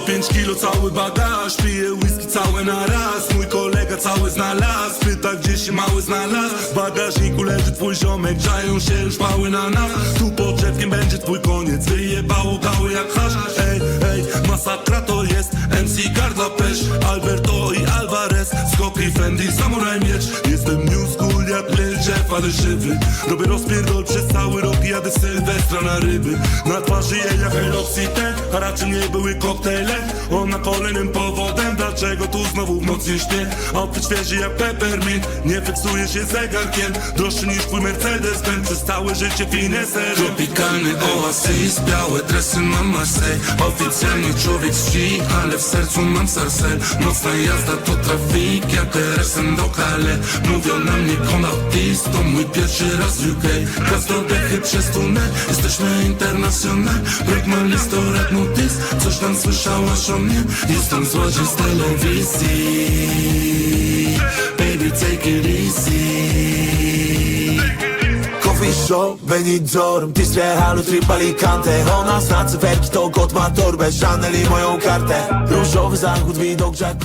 5 kilo cały bagaż Piję whisky całe na raz. Mój kolega cały znalazł Pyta gdzie się mały znalazł. W bagażniku leży twój ziomek Grzają się już mały na nas. Tu pod drzewkiem będzie twój koniec Wyjebało gały jak hasz. Ej, ej, masakra to jest MC Gardla Pesz Alberto i Alvarez. Skoki Fendi, Samurai Miecz. Jestem new school jak Lil Jeff, ale żywy. Robię rozpierdol przez cały Sylwestra na ryby. Na twarzy jej jak Eloxiten A raczej nie były koktajle. Ona kolejnym powodem Dlaczego tu znowu w nocy śnię Outfit świeży jak peppermint Nie fiksuje się zegarkiem Droższy niż twój Mercedes Benz Przez całe życie fineser. Tropikalny oasis Białe dresy mam Marseille. Oficjalny człowiek z Ale w sercu mam sarsel. Nocna jazda to trafik Jak TRS-em do Kale Mówią na mnie Konatis To mój pierwszy raz w UK Gaz do dechy przez tunel Jesteśmy internacjonal Blackman jest to rap notis. Coś tam słyszałaś o mnie? Jestem złodziej z telewizji. Baby take it easy. Coffee shop, Benidorm Distre, halu, trip, alicante. Ona zna cyferki, to kot ma torbę Chanel i moją kartę. Różowy zachód, widok jacuzzi